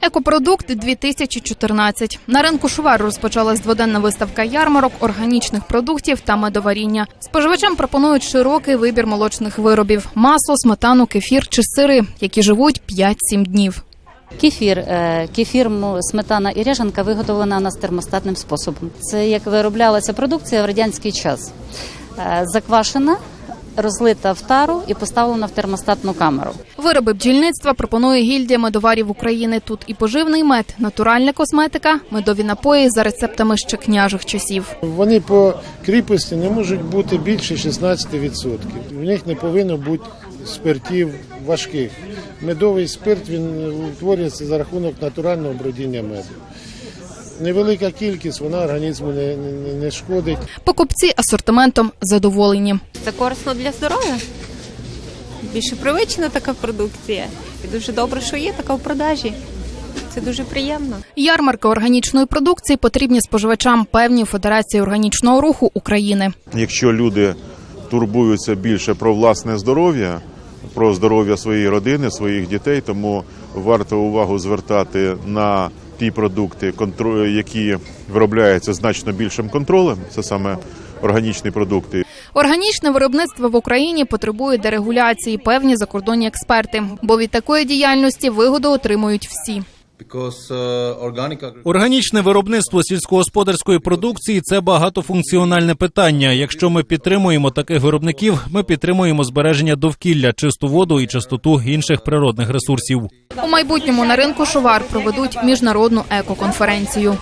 Екопродукт 2014. На ринку Шувар розпочалась дводенна виставка ярмарок, органічних продуктів та медоваріння. Споживачам пропонують широкий вибір молочних виробів: масло, сметану, кефір чи сири, які живуть 5-7 днів. Кефір, е, кефір, сметана і ряжанка виготовлена у нас термостатним способом. Це як вироблялася продукція в радянський час. Е, Заквашена, розлита в тару і поставлена в термостатну камеру. Вироби бджільництва пропонує гільдія медоварів України. Тут і поживний мед, натуральна косметика, медові напої за рецептами ще княжих часів. Вони по кріпості не можуть бути більше 16%. В них не повинно бути спиртів важких. Медовий спирт він утворюється за рахунок натурального бродіння меду. Невелика кількість, вона організму не, не, не шкодить. Покупці асортиментом задоволені. Це корисно для здоров'я. Більше привична така продукція. І дуже добре, що є така в продажі. Це дуже приємно. Ярмарки органічної продукції потрібні споживачам певні Федерації органічного руху України. Якщо люди турбуються більше про власне здоров'я, про здоров'я своєї родини, своїх дітей, тому варто увагу звертати на ті продукти, які виробляються значно більшим контролем. Це саме органічні продукти. Органічне виробництво в Україні потребує дерегуляції, певні закордонні експерти, бо від такої діяльності вигоду отримують всі. Uh, Органічне виробництво сільськогосподарської продукції це багатофункціональне питання. Якщо ми підтримуємо таких виробників, ми підтримуємо збереження довкілля, чисту воду і чистоту інших природних ресурсів. У майбутньому на ринку Шувар проведуть міжнародну екоконференцію.